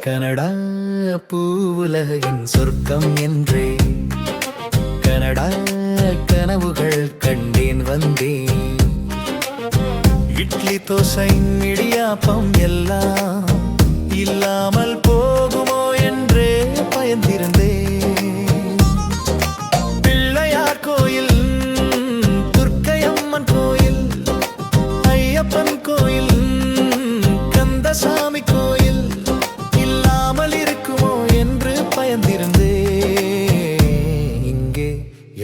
Canada பூவுலகின் சொர்க்கம் என்றே. Canada கனவுகள் கண்டேன் வந்தேன். இட்லி தோசை இடியாப்பம் எல்லாம் இல்லாமல் போகுமோ என்றே பயந்திருந்த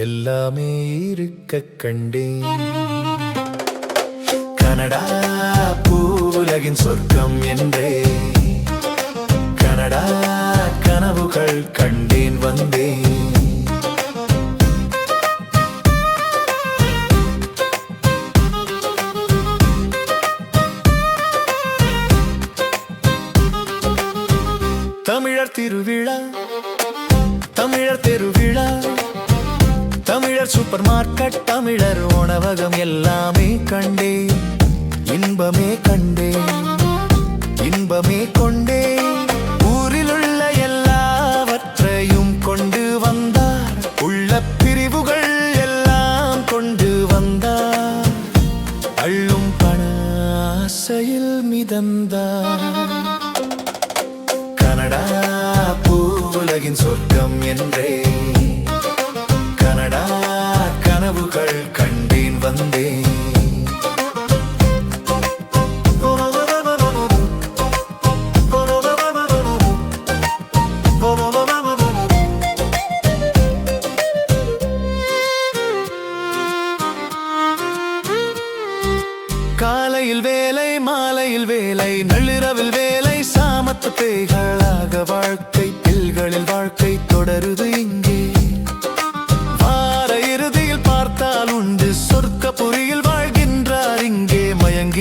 எல்லாமே இருக்க கண்டேன். கனடா பூவுலகின் சொர்க்கம் என்றே. கனடா கனவுகள் கண்டேன் வந்தேன். தமிழர் திருவிழா தமிழர் திருவிழா. சூப்பர் மார்க்கெட் தமிழர் உணவகம் எல்லாமே கண்டே இன்பமே கண்டே இன்பமே கொண்டே ஊரில் உள்ள எல்லாவற்றையும் கொண்டு வந்தார். உள்ள பிரிவுகள் எல்லாம் கொண்டு வந்தார். அள்ளும் பண ஆசையில் மிதந்தார். கனடா பூ உலகின் சொர்க்கம் என்றே. கனடா கனவுகள் கண்டேன் வந்தேன். காலையில் வேலை மாலையில் வேலை நள்ளிரவில் வேலை சாமத்து பேய்களாக வாழ்க்கை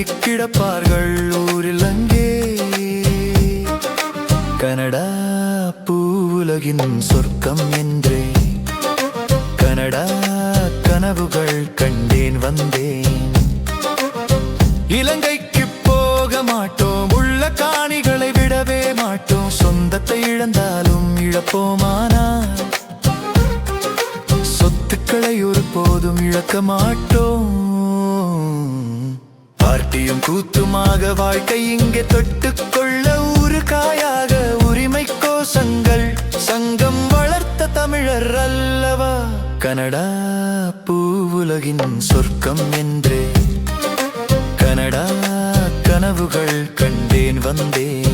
கிடப்பார்கள் ஊரில் அங்கே. கனடா பூவுலகின் சொர்க்கம் என்றே. கனடா கனவுகள் கண்டேன் வந்தேன். இலங்கைக்கு போக மாட்டோம் உள்ள காணிகளை விடவே மாட்டோம். சொந்தத்தை இழந்தாலும் இழப்போமானா? சொத்துக்களை ஒரு போதும் இழக்க மாட்டோம். பார்ட்டியும் கூத்துமாக வாழ்க்கை இங்கே தொட்டுக்கொள்ள ஒரு காயாக உரிமை கோஷங்கள். சங்கம் வளர்த்த தமிழர் அல்லவா? கனடா பூவுலகின் சொர்க்கம் என்றே. கனடா கனவுகள் கண்டேன் வந்தேன்